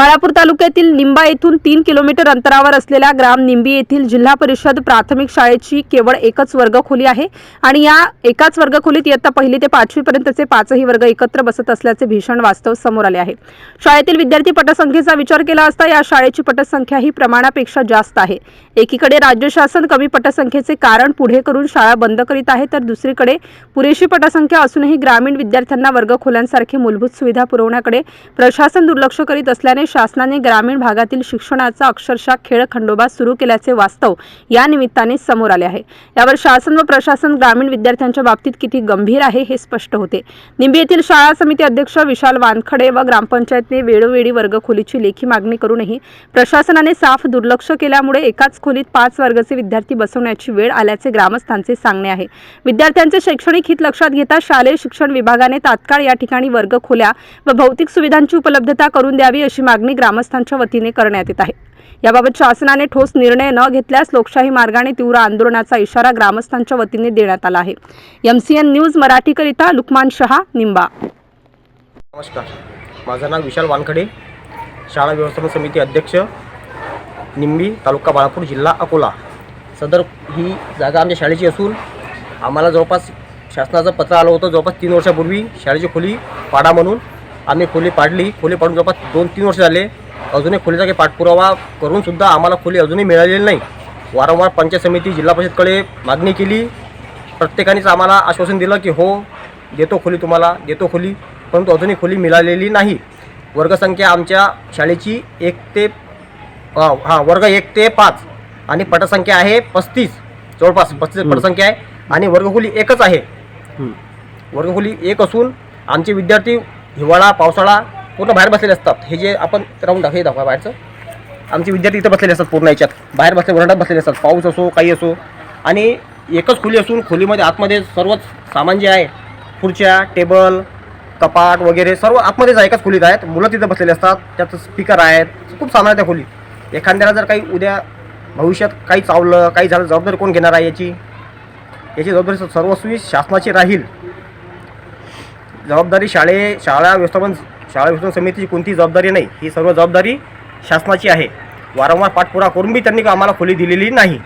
बाळापूर तालुक्यातील निंबा येथून तीन किलोमीटर अंतरावर असलेल्या ग्राम निंबी येथील जिल्हा परिषद प्राथमिक शाळेची केवळ एकच वर्गखोली आहे आणि या एकाच वर्गखोलीत इयत्ता पहिली ते पाचवीपर्यंतचे पाचही वर्ग एकत्र बसत असल्याचे भीषण वास्तव समोर आले आहे. शाळेतील विद्यार्थी पटसंख्येचा विचार केला असता या शाळेची पटसंख्या ही प्रमाणापेक्षा जास्त आहे. एकीकडे राज्य शासन कमी पटसंख्येचे कारण पुढे करून शाळा बंद करीत आहे तर दुसरीकडे पुरेशी पटसंख्या असूनही ग्रामीण विद्यार्थ्यांना वर्गखोल्यांसारखी मूलभूत सुविधा पुरवण्याकडे प्रशासन दुर्लक्ष करीत असल्याने शासनाने ग्रामीण भागातील शिक्षणाचा अक्षरशः खेळ खंडोबा सुरू केल्याचे वास्तव या निमित्ताने समोर आले आहे. यावर शासन व प्रशासन ग्रामीण विद्यार्थ्यांच्या बाबतीत किती गंभीर आहे हे स्पष्ट होते. निंबी येथील शाळा समिती अध्यक्ष विशाल वानखडे व ग्रामपंचायतने वेळोवेळी वर्गखोलीची लेखी मागणी करूनही प्रशासनाने साफ दुर्लक्ष केल्यामुळे एकाच खोलीत पाच वर्गाचे विद्यार्थी बसवण्याची वेळ आल्याचे ग्रामस्थांचे सांगणे आहे. विद्यार्थ्यांचे शैक्षणिक हित लक्षात घेता शालेय शिक्षण विभागाने तात्काळ या ठिकाणी वर्ग खोल्या व भौतिक सुविधांची उपलब्धता करून द्यावी अशी मागणी ग्रामस्थांच्या वतीने करण्यात येत आहे. याबाबत शासनाने ठोस निर्णय न घेतल्यास लोकशाही मार्गाने तीव्र आंदोलनाचा इशारा ग्रामस्थांच्या वतीने देण्यात आला आहे. एमसीएन न्यूज मराठीकरिता लुकमान शहा निंबा. नमस्कार. माझं नाव विशाल वानखडे. शाळा व्यवस्थापन समिती अध्यक्ष निंबी तालुका बाळापूर जिल्हा अकोला. सदर ही जागा आमच्या शाळेची असून आम्हाला जवळपास शासनाचं पत्र आलं होतं जवळपास तीन वर्षापूर्वी शाळेची खोली पाडा म्हणून. आम्ही खोली पाडली. खोली पाडून जवळपास दोन तीन वर्ष झाले. अजूनही खोलीचा काही पाठपुरावा करूनसुद्धा आम्हाला खोली अजूनही मिळालेली नाही. वारंवार पंचायत समिती जिल्हा परिषदकडे मागणी केली. प्रत्येकानेच आम्हाला आश्वासन दिलं की हो देतो खोली तुम्हाला देतो खोली. परंतु अजूनही खोली मिळालेली नाही. वर्गसंख्या आमच्या शाळेची एक ते हां वर्ग एक ते पाच आणि पटसंख्या आहे पस्तीस. जवळपास पस्तीस पटसंख्या आहे आणि वर्गखोली एकच आहे. वर्गखोली एक असून आमचे विद्यार्थी हिवाळा पावसाळा पूर्ण बाहेर बसलेले असतात. हे जे आपण राहून हे दाखवा बाहेरचं. आमचे विद्यार्थी इथं बसलेले असतात पूर्ण याच्यात. बाहेर बसले वरंडात बसलेले असतात. पाऊस असो काही असो. आणि एकच खोली असून खोलीमध्ये आतमध्ये सर्वच सामान जे आहे खुर्च्या टेबल कपाट वगैरे सर्व आतमध्येच एकाच खोलीत आहेत. मुलं तिथं बसलेले असतात. त्यात स्पीकर आहेत. खूप सामान आहे त्या खोलीत. एखाद्याला जर काही उद्या भविष्यात काही चावलं काही झालं जबाबदारी कोण घेणार आहे याची? याची जबाबदारी सर्वस्वी शासनाची राहील. जबाबदारी शाळे शाळा व्यवस्थापन शाळा व्यवस्थापन समितीची कोणतीही जबाबदारी नाही. ही सर्व जबाबदारी शासनाची आहे. वारंवार पाठपुरा करून बी त्यांनी आम्हाला खोली दिलेली नाही.